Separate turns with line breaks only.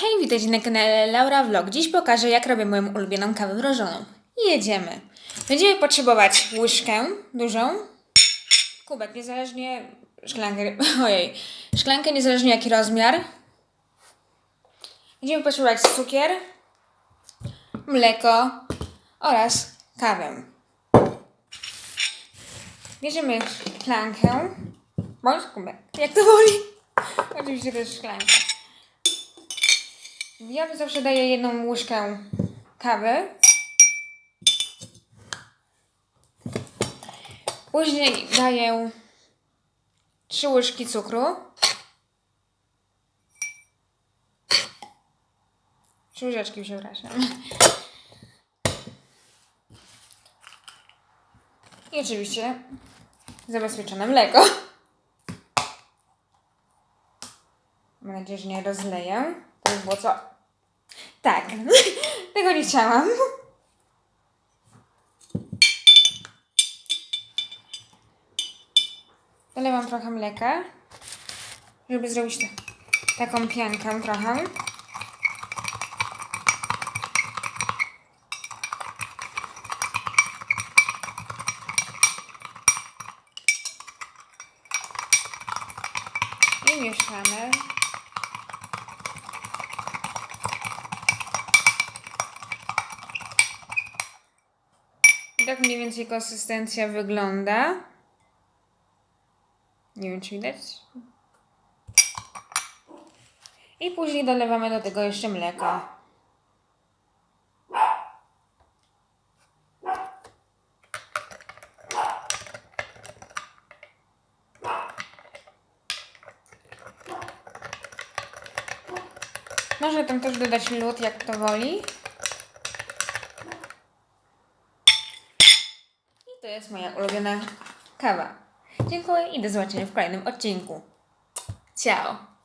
Hej, witajcie na kanale Laura Vlog. Dziś pokażę, jak robię moją ulubioną kawę mrożoną. Jedziemy. Będziemy potrzebować łyżkę dużą, kubek, niezależnie, szklankę, ojej, szklankę niezależnie jaki rozmiar. Będziemy potrzebować cukier, mleko oraz kawę. Bierzemy szklankę, bądź kubek, jak to woli. Oczywiście też szklankę. Ja zawsze daję jedną łyżkę kawy. Później daję trzy łyżki cukru. Trzy łyżeczki, przepraszam. I oczywiście zabezpieczone mleko. Mam nadzieję, że nie rozleję. To co? Tak. Tego nie chciałam. Dolewam trochę mleka, żeby zrobić ta- taką piankę trochę. I mieszamy. Tak mniej więcej konsystencja wygląda. Nie wiem, czy widać. I później dolewamy do tego jeszcze mleko. Można tam też dodać lód, jak to woli. To jest moja ulubiona kawa. Dziękuję i do zobaczenia w kolejnym odcinku. Ciao!